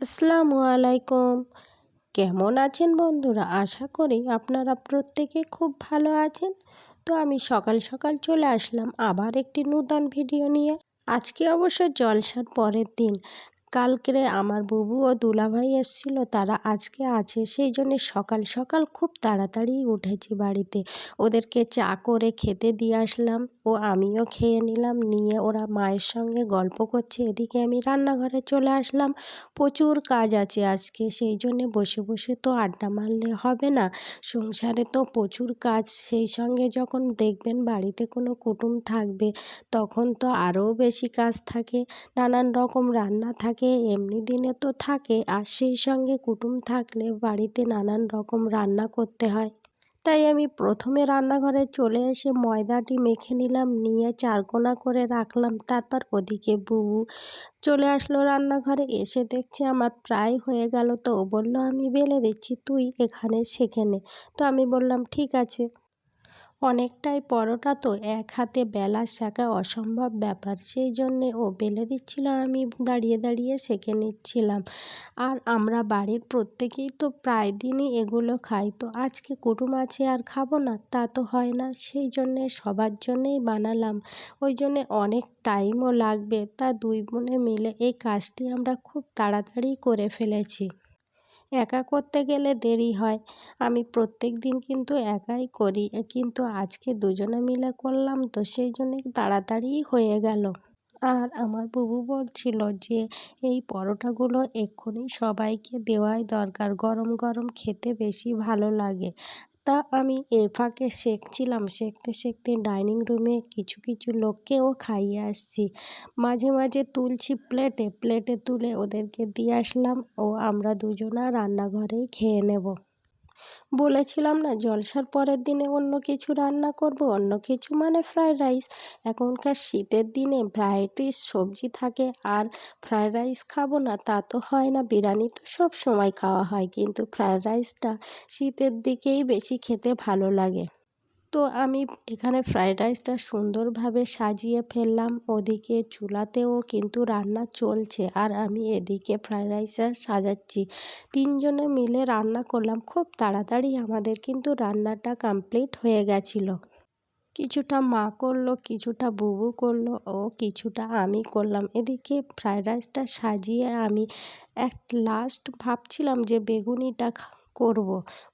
আসসালামু আলাইকুম। কেমন আছেন বন্ধুরা? আশা করি আপনারা প্রত্যেকে খুব ভালো আছেন। তো আমি সকাল সকাল চলে আসলাম আবার একটি নূতন ভিডিও নিয়ে। আজকে অবশ্য জলসার পরের দিন। কালকে আমার বুবু ও দুলাভাই এসেছিল, তারা আজকে আছে, সেই জন্যে সকাল সকাল খুব তাড়াতাড়ি উঠেছি বাড়িতে। ওদেরকে চা করে খেতে দিয়ে আসলাম ও আমিও খেয়ে নিলাম, নিয়ে ওরা মায়ের সঙ্গে গল্প করছে, এদিকে আমি রান্নাঘরে চলে আসলাম। প্রচুর কাজ আছে আজকে, সেই জন্যে বসে বসে তো আড্ডা মারলে হবে না। সংসারে তো প্রচুর কাজ, সেই সঙ্গে যখন দেখবেন বাড়িতে কোনো কুটুম থাকবে, তখন তো আরও বেশি কাজ থাকে, নানান রকম রান্না থাকে। থাকে, এমনি দিনে তো থাকে। আর সেই সঙ্গে কুটুম থাকলে বাড়িতে নানান রকম রান্না করতে হয়। তাই আমি প্রথমে রান্নাঘরে চলে এসে ময়দাটি মেখে নিলাম, নিয়ে চারকোনা করে রাখলাম। তারপর ওদিকে বুবু চলে আসলো রান্নাঘরে। এসে দেখছি আমার প্রায় হয়ে গেল। তো ও বলল, আমি বেলে দিচ্ছি, তুই এখানে শেখে নে। তো আমি বললাম, ঠিক আছে। অনেকটাই পরোটা তো এক হাতে বেলা শেখা অসম্ভব ব্যাপার। সেই জন্যে ও বেলে দিচ্ছিল, আমি দাঁড়িয়ে দাঁড়িয়ে সেঁকে নিচ্ছিলাম। আর আমরা বাড়ির প্রত্যেকেই তো প্রায় দিনই এগুলো খাই। তো আজকে কুটুম আছে আর খাব না, তা তো হয় না। সেই জন্যে সবার জন্যেই বানালাম। ওই জন্যে অনেক টাইমও লাগবে। তা দুই বোনে মিলে এই কাজটি আমরা খুব তাড়াতাড়ি করে ফেলেছি। একা করতে গেলে দেরি হয়। আমি প্রত্যেক দিন কিন্তু একাই করি। কিন্তু আজকে দুজনে মিলে করলাম তো সেই জন্যে তাড়াতাড়িই হয়ে গেল। আর আমার বুবু বলছিল যে, এই পরোটাগুলো এক্ষুনি সবাইকে দেওয়াই দরকার। গরম গরম খেতে বেশি ভালো লাগে। তা আমি এর ফাঁকে শেখছিলাম। শেখতে শেখতে ডাইনিং রুমে কিছু কিছু লোককেও খাইয়ে আসছি। মাঝে মাঝে তুলছি প্লেটে। প্লেটে তুলে ওদেরকে দিয়ে আসলাম ও আমরা দুজনা রান্নাঘরেই খেয়ে নেব। বলেছিলাম না, জলসার পরের দিনে অন্য কিছু রান্না করব, অন্য কিছু মানে ফ্রায়েড রাইস এখনকার শীতের দিনে ভ্যারাইটিস সবজি থাকে, আর ফ্রায়েড রাইস খাব না, তা তো হয় না, বিরিয়ানি তো সব সময় খাওয়া হয়, কিন্তু ফ্রায়েড রাইসটা শীতের দিকেই বেশি খেতে ভালো লাগে। তো আমি এখানে ফ্রায়েড রাইসটা সুন্দরভাবে সাজিয়ে ফেললাম। ওদিকে চুলাতেও কিন্তু রান্না চলছে আর আমি এদিকে ফ্রায়েড রাইসটা সাজাচ্ছি। তিনজনে মিলে রান্না করলাম। খুব তাড়াতাড়ি আমাদের কিন্তু রান্নাটা কমপ্লিট হয়ে গেছিল। কিছুটা মা করল, কিছুটা বুবু করল ও কিছুটা আমি করলাম। এদিকে ফ্রায়েড রাইসটা সাজিয়ে আমি এক লাস্ট ভাবছিলাম যে বেগুনিটা করব।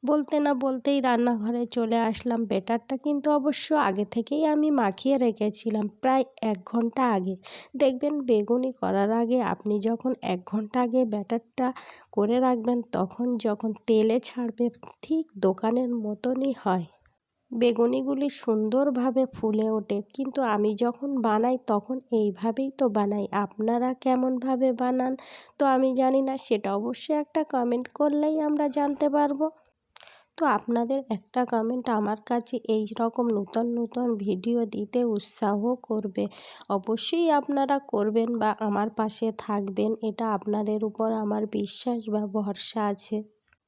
বলতে না বলতেই রান্নাঘরে চলে আসলাম। বেটারটা কিন্তু অবশ্য আগে থেকেই আমি মাখিয়ে রেখেছিলাম প্রায় এক ঘণ্টা আগে। দেখবেন বেগুনি করার আগে আপনি যখন এক ঘণ্টা আগে ব্যাটারটা করে রাখবেন, তখন যখন তেলে ছাড়বে, ঠিক দোকানের মতনই হয়। বেগুনিগুলি সুন্দরভাবে ফুলে ওঠে, কিন্তু আমি যখন বানাই তখন এইভাবেই তো বানাই। আপনারা কেমনভাবে বানান তো আমি জানি না, সেটা অবশ্যই একটা কমেন্ট করলেই আমরা জানতে পারব। তো আপনাদের একটা কমেন্ট আমার কাছে এই রকম নতুন নতুন ভিডিও দিতে উৎসাহ করবে। অবশ্যই আপনারা করবেন বা আমার পাশে থাকবেন, এটা আপনাদের উপর আমার বিশ্বাস বা ভরসা আছে।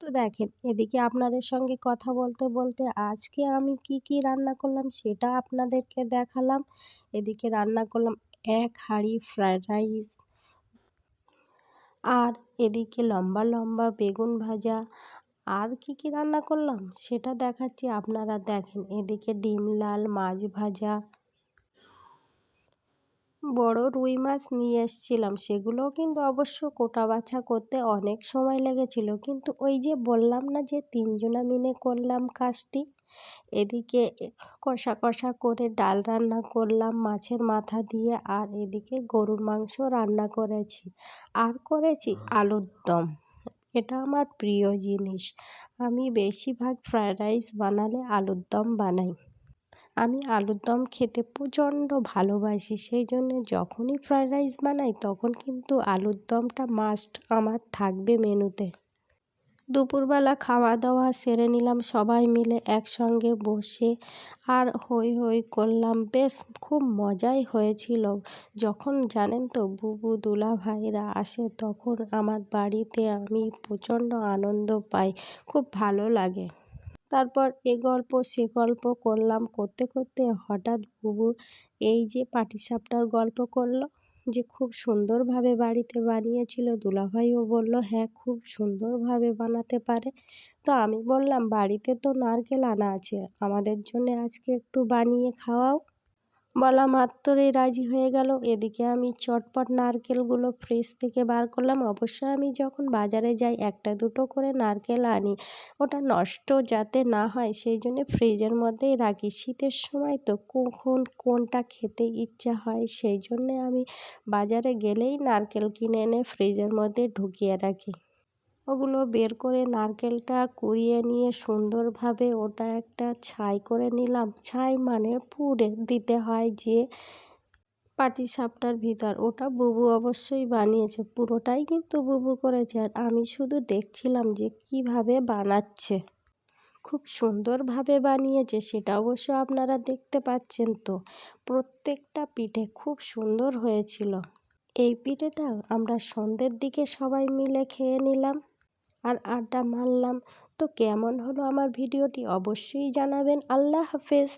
তো দেখেন, এদিকে আপনাদের সঙ্গে কথা বলতে বলতে আজকে আমি কি কি রান্না করলাম সেটা আপনাদেরকে দেখালাম। এদিকে রান্না করলাম এক হাঁড়ি ফ্রায়েড রাইস আর এদিকে লম্বা লম্বা বেগুন ভাজা। আর কি কি রান্না করলাম সেটা দেখাচ্ছি, আপনারা দেখেন এদিকে ডিম, লাল, মাছ ভাজা। বড় রুই মাছ নিয়ে এসেছিলাম সেগুলোও কিন্তু অবশ্য কোটা বাছা করতে অনেক সময় লেগেছিল। কিন্তু ওই যে বললাম না যে তিনজনা মিলে করলাম কাজটি এদিকে কষা কষা করে ডাল রান্না করলাম মাছের মাথা দিয়ে আর এদিকে গরুর মাংস রান্না করেছি। আর করেছি আলুর দম। এটা আমার প্রিয় জিনিস। আমি বেশিরভাগ ফ্রায়েড রাইস বানালে আলুর দম বানাই। আমি আলুর দম খেতে প্রচণ্ড ভালোবাসি। সেই জন্য যখনই ফ্রায়েড রাইস বানাই, তখন কিন্তু আলুর দমটা মাস্ট আমার থাকবে মেনুতে। দুপুরবেলা খাওয়া দাওয়া সেরে নিলাম সবাই মিলে একসঙ্গে বসে আর হই হই করলাম। বেশ, খুব মজাই হয়েছিল। যখন জানেন তো, বুবু দুলা ভাইরা আসে, তখন আমার বাড়িতে আমি প্রচণ্ড আনন্দ পাই। খুব ভালো লাগে। তারপর এ গল্প, সে গল্প করলাম করতে করতে হঠাৎ বুবু এই যে পাটিসাপটার গল্প করল যে খুব সুন্দরভাবে বাড়িতে বানিয়েছিল। দুলাভাইও বলল হ্যাঁ খুব সুন্দরভাবে বানাতে পারে। তো আমি বললাম, বাড়িতে তো নারকেল আনা আছে, আমাদের জন্যে আজকে একটু বানিয়ে খাওয়াও। বলা মাত্রই রাজি হয়ে গেল। এদিকে আমি চটপট নারকেলগুলো ফ্রিজ থেকে বার করলাম। অবশ্য আমি যখন বাজারে যাই, একটা দুটো করে নারকেল আনি। ওটা নষ্ট যাতে না হয়, সেই জন্য ফ্রিজের মধ্যেই রাখি। শীতের সময় তো কখন কোনটা খেতে ইচ্ছা হয়, সেই জন্যে আমি বাজারে গেলেই নারকেল কিনে এনে ফ্রিজের মধ্যে ঢুকিয়ে রাখি। ওগুলো বের করে নারকেলটা কুড়িয়ে নিয়ে সুন্দরভাবে ওটা একটা ছাই করে নিলাম। ছাই মানে পুড়ে দিতে হয় যে পাটিসাপটার ভিতর। ওটা বুবু অবশ্যই বানিয়েছে, পুরোটাই কিন্তু বুবু করেছে। আর আমি শুধু দেখছিলাম যে কীভাবে বানাচ্ছে। খুব সুন্দরভাবে বানিয়েছে, সেটা অবশ্য আপনারা দেখতে পাচ্ছেন তো। প্রত্যেকটা পিঠে খুব সুন্দর হয়েছিল। এই পিঠেটা আমরা সন্ধ্যের দিকে সবাই মিলে খেয়ে নিলাম। আর আড্ডা মারলাম। তো কেমন হলো আমার ভিডিওটি অবশ্যই জানাবেন। আল্লাহ হাফেজ।